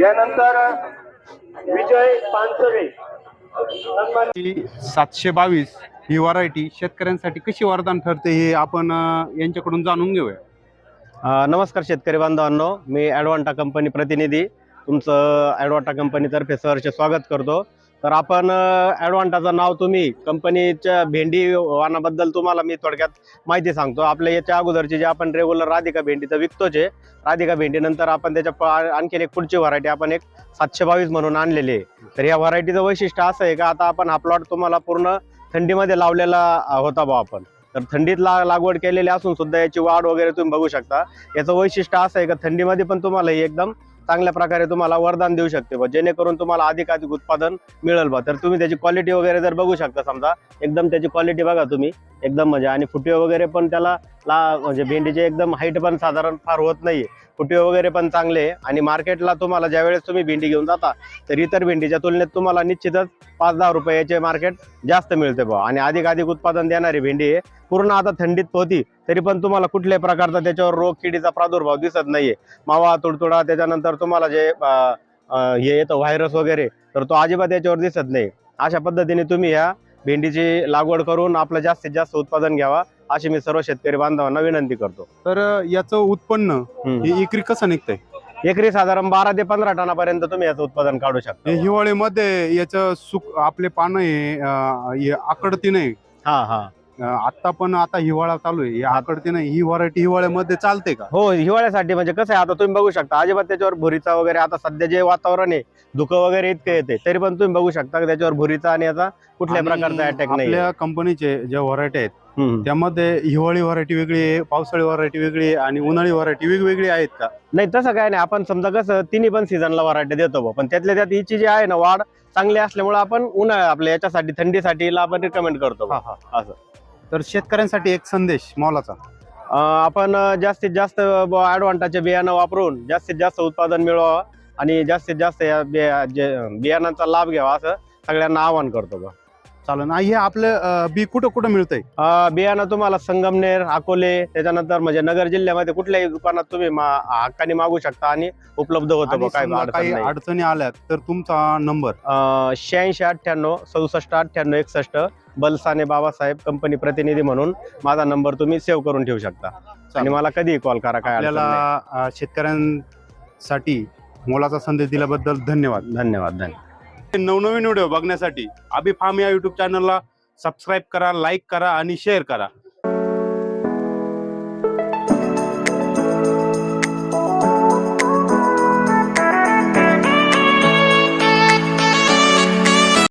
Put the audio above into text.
यानंतर विजय ही सातशे बावीस ही व्हरायटी शेतकऱ्यांसाठी कशी वरदान ठरते हे आपण यांच्याकडून जाणून घेऊया. नमस्कार शेतकरी बांधवांनो. मी ॲडवांटा कंपनी प्रतिनिधी. तुमचं ॲडवांटा कंपनीतर्फे सहर्ष स्वागत करतो. तर आपण ॲडव्हान्टाचं नाव तुम्ही कंपनीच्या भेंडी वाणाबद्दल तुम्हाला मी थोडक्यात माहिती सांगतो. आपल्या याच्या अगोदरची जे आपण रेग्युलर राधिका भेंडी तर विकतोच आहे. राधिका भेंडीनंतर आपण त्याच्या आणखीन एक पुढची व्हरायटी आपण एक सातशे बावीस म्हणून आणलेली आहे. तर या व्हरायटीचं वैशिष्ट्य असं आहे का आता आपण हा प्लॉट तुम्हाला पूर्ण थंडीमध्ये लावलेला होता बा आपण. तर थंडीत ला लागवड केलेली असून सुद्धा याची वाढ वगैरे तुम्ही बघू शकता. याचं वैशिष्ट्य असं आहे का थंडीमध्ये पण तुम्हाला ही एकदम चांगल्या प्रकारे तुम्हाला वरदान देऊ शकते बा. जेणेकरून तुम्हाला अधिक अधिक उत्पादन मिळेल बा. तर तुम्ही त्याची क्वालिटी वगैरे जर बघू शकता समजा एकदम त्याची क्वालिटी बघा तुम्ही. एकदम म्हणजे आणि फुटे वगैरे पण त्याला ला म्हणजे भेंडीचे एकदम हाईट पण साधारण फार होत नाही फुटे वगैरे पण चांगले आहे. आणि मार्केटला तुम्हाला ज्यावेळेस तुम्ही भेंडी घेऊन जाता तर इतर भेंडीच्या तुलनेत तुम्हाला निश्चितच पाच दहा रुपयाचे मार्केट जास्त मिळते बा आणि अधिक अधिक उत्पादन देणारी भेंडी आहे. पूर्ण आता थंडीत होती तरी पण तुम्हाला कुठल्याही प्रकारचा त्याच्यावर रोग किडीचा प्रादुर्भाव दिसत नाहीये. मावा तुडतुडा त्याच्यानंतर तुम्हाला जे हे येतं व्हायरस वगैरे तर तो अजिबात याच्यावर दिसत नाही. अशा पद्धतीने तुम्ही ह्या भेंडीची लागवड करून आपलं जास्तीत जास्त उत्पादन घ्यावा. अशी मी सर्व शेतकरी बांधवांना विनंती करतो. तर याचं उत्पन्न हम्म. हे एकरी कसं निघतंय? एकरी साधारण बारा ते पंधरा टनापर्यंत तुम्ही याचं उत्पादन काढू शकता. हे हिवाळ्यामध्ये याचं सुक आपले पानं हे अ, हे आकडती नाही. हा हा. आता पण आता हिवाळा चालू आहे. हे आकडती नाही. ही व्हरायटी हिवाळ्यामध्ये चालते का? हो हिवाळ्यासाठी म्हणजे कसं आहे आता तुम्ही बघू शकता अजिबात त्याच्यावर भुरीचा वगैरे आता सध्या जे वातावरण आहे धुकं वगैरे इतकं येते तरी पण तुम्ही बघू शकता की त्याच्यावर भुरीचा आणि याचा कुठल्या आणि प्रकारचा अटॅक नाही आपल्या कंपनीचे ज्या व्हरायटी आहेत हम्म. त्यामध्ये हिवाळी व्हरायटी वेगळी आहे पावसाळी व्हरायटी वेगळी आहे आणि उन्हाळी व्हरायटी वेगवेगळी आहेत का नाही तसं काय नाही आपण समजा कसं तिन्ही पण सीझनला वराटे देतो बुवा. पण त्यातल्या त्यात हिची जी आहे ना वाढ चांगली असल्यामुळे आपण उन्हाळ्या आपल्या याच्यासाठी थंडीसाठी हिला आपण रिकमेंड करतो बुवा. असं तर शेतकऱ्यांसाठी एक संदेश मोलाचा अं, आपण अं, जास्तीत जास्त ऍडव्हान्टाचे बियाणं वापरून जास्तीत जास्त उत्पादन मिळवावं आणि जास्तीत जास्त या बिया- जे- बियाणांचा लाभ घ्यावा असं सगळ्यांना आवाहन करतो बुवा. चालेल हे आपलं बी कुठं कुठं मिळतंय बियाणं तुम्हाला संगमनेर अकोले त्याच्यानंतर म्हणजे नगर जिल्ह्यामध्ये कुठल्याही दुकानात तुम्ही मा- हक्काने मागू शकता आणि उपलब्ध होतं आणि बुवा, काही समजा अडचण काही नाही. अडचणी आल्यात तर तुमचा नंबर शहाऐंशी अठ्ठ्याण्णव सदुसष्ट अठ्ठ्याण्णव एकसष्ट बलसाने बाबासाहेब कंपनी प्रतिनिधी म्हणून माझा नंबर तुम्ही सेव्ह करून ठेवू शकता आणि. मला कधीही कॉल करा काय अडचण आपल्याला अ, शेतकऱ्यांसाठी मोलाचा संदेश दिल्याबद्दल धन्यवाद नाही. धन्यवाद धन्यवाद नवनवीन व्हिडिओ बघण्यासाठी अभि फार्म या युट्यूब चॅनलला सबस्क्राईब करा लाईक करा आणि शेअर करा.